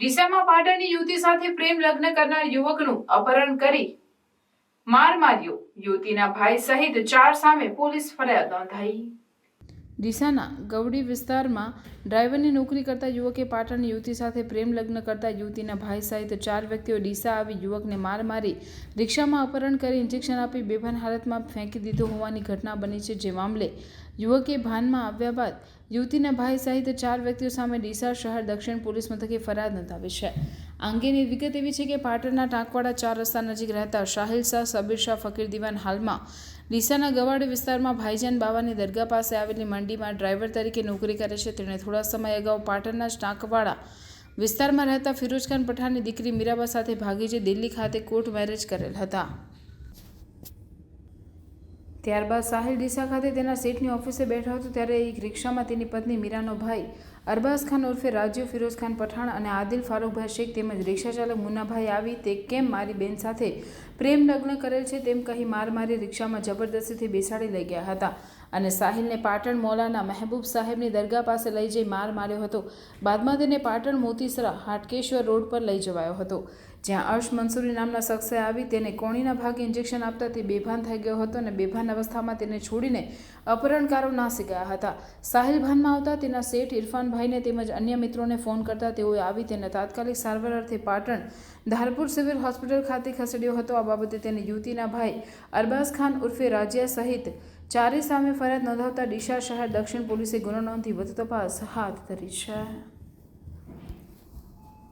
ડીસામાં પાટણની યુવતી સાથે પ્રેમ લગ્ન કરનાર યુવકનું અપહરણ કરી માર માર્યો. યુવતીના ભાઈ સહિત ચાર સામે પોલીસ ફરિયાદ નોંધાઈ. ડીસાના ગવડી વિસ્તારમાં ડ્રાઈવરની નોકરી કરતા યુવકે પાટણની યુવતી સાથે પ્રેમ લગ્ન કરતા યુવતીના ભાઈ સહિત ચાર વ્યક્તિઓ ડીસા આવી યુવકને માર મારી રિક્ષામાં અપહરણ કરી ઇન્જેક્શન આપી બેભાન હાલતમાં ફેંકી દીધો હોવાની ઘટના બની છે જે મામલે યુવકે ભાનમાં આવ્યા બાદ યુવતીના ભાઈ સહિત ચાર વ્યક્તિઓ સામે ડીસા શહેર દક્ષિણ પોલીસ મથકે ફરિયાદ નોંધાવી છે. આ અંગેની વિગત એવી છે કે પાટણના ટાંકવાડા ચાર રસ્તા નજીક રહેતા શાહિલ શાહ, સબીર શાહ, ફકીર દિવાન હાલમાં ડીસાના ગવાડી વિસ્તારમાં ભાઈજાન બાવાની દરગાહ પાસે આવેલી મંડીમાં ડ્રાઈવર તરીકે નોકરી કરે છે. તેણે થોડા સમય અગાઉ પાટણના જ ટાંકવાડા વિસ્તારમાં રહેતા ફિરોઝખાન પઠાણની દીકરી મીરાબા સાથે ભાગી જઈ દિલ્હી ખાતે કોર્ટ મેરેજ કરેલ હતા. ત્યારબાદ સાહિલ ડીસા ખાતે તેના સીટની ઓફિસે બેઠો હતો, ત્યારે એક રિક્ષામાં તેની પત્ની મીરાનો ભાઈ અરબાઝ ખાન ઉર્ફે રાજીવ ફિરોઝ ખાન પઠાણ અને આદિલ ફારૂકભાઈ શેખ તેમજ રિક્ષા ચાલક મુન્નાભાઈ આવી તે કેમ મારી બેન સાથે પ્રેમ લગ્ન કરેલ છે તેમ કહી માર મારી રિક્ષામાં જબરદસ્તીથી બેસાડી લઈ ગયા હતા. અને સાહિલને પાટણ મૌલાના મહેબૂબ સાહેબની દરગાહ પાસે લઈ જઈ માર માર્યો હતો. બાદમાં તેને પાટણ મોતીસરા હાટકેશ્વર રોડ પર લઈ જવાયો હતો. જ્યાં અર્શ મંસૂરી નામના શખ્સે આવી તેને કોણીના ભાગે ઇન્જેક્શન આપતા તે બેભાન થઈ ગયો હતો અને બેભાન અવસ્થામાં તેને છોડીને અપહરણકારો નાસી ગયા હતા. સાહિલ ભાનમાં આવતા તેના શેઠ ઇરફાનભાઈને તેમજ અન્ય મિત્રોને ફોન કરતા તેઓએ આવી તેને તાત્કાલિક સારવાર અર્થે પાટણ ધારપુર સિવિલ હોસ્પિટલ ખાતે ખસેડ્યો હતો. આ બાબતે તેને યુવતીના ભાઈ અરબાઝ ખાન ઉર્ફે રાજ્યા સહિત ચારે સામે ફરિયાદ નોંધાવતા ડીસા શહેર દક્ષિણ પોલીસે ગુનો નોંધી વધુ તપાસ હાથ ધરી છે.